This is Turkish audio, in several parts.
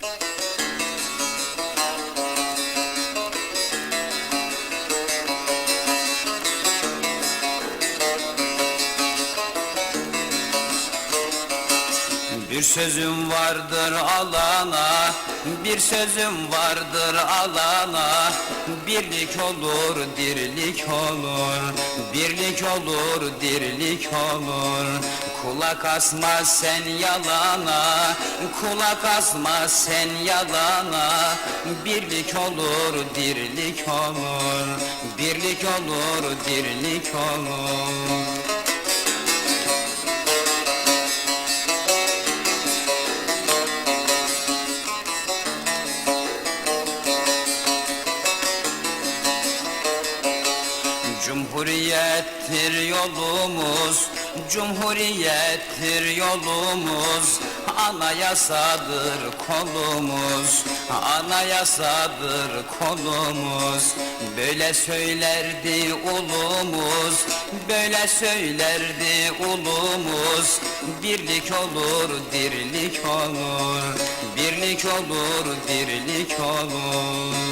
Thank you. Bir sözüm vardır alana, bir sözüm vardır alana. Birlik olur, dirlik olur, birlik olur, dirlik olur. Kulak asma sen yalana, kulak asma sen yalana. Birlik olur, dirlik olur, birlik olur, dirlik olur Cumhuriyettir yolumuz, cumhuriyettir yolumuz. Anayasadır kolumuz, anayasadır kolumuz. Böyle söylerdi ulumuz, böyle söylerdi ulumuz. Birlik olur, dirlik olur, birlik olur, dirlik olur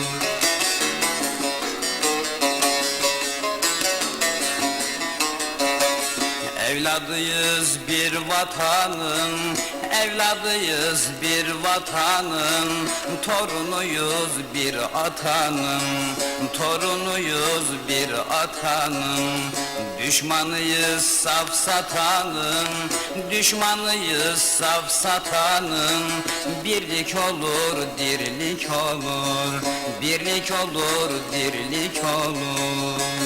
Evladıyız bir vatanın, evladıyız bir vatanın. Torunuyuz bir atanın, torunuyuz bir atanın. Düşmanıyız saf satanın, düşmanıyız saf satanın. Birlik olur, dirlik olur, birlik olur, dirlik olur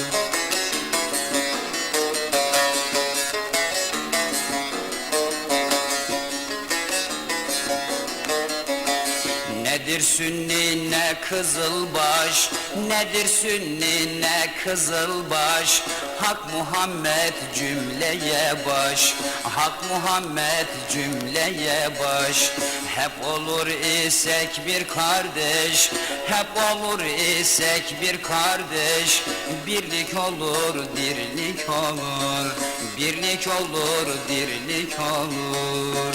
Nedir sünni ne kızılbaş? Nedir sünni ne kızılbaş? Hak Muhammed cümleye baş. Hak Muhammed cümleye baş. Hep olur isek bir kardeş. Hep olur isek bir kardeş. Birlik olur dirlik olur. Birlik olur dirlik olur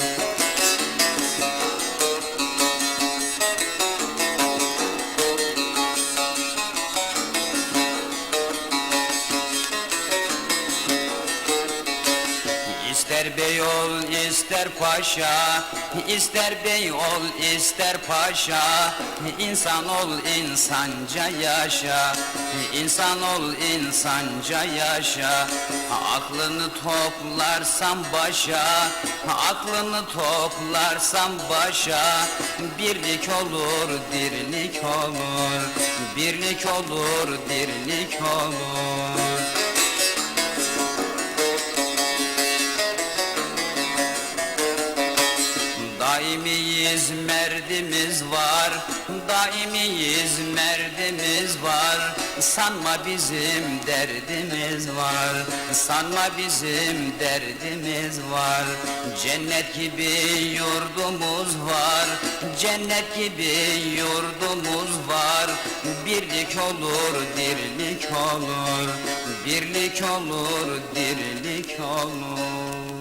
bey ol ister paşa ister bey ol ister paşa. İnsan ol insanca yaşa. İnsan ol insanca yaşa. Aklını toplarsan başa. Aklını toplarsan başa. Birlik olur dirlik olur. Birlik olur dirlik olur Daimiyiz merdimiz var Daimiyiz merdimiz var. Sanma bizim derdimiz var Sanma bizim derdimiz var. Cennet gibi yurdumuz var Cennet gibi yurdumuz var. Birlik olur dirlik olur Birlik olur dirlik olur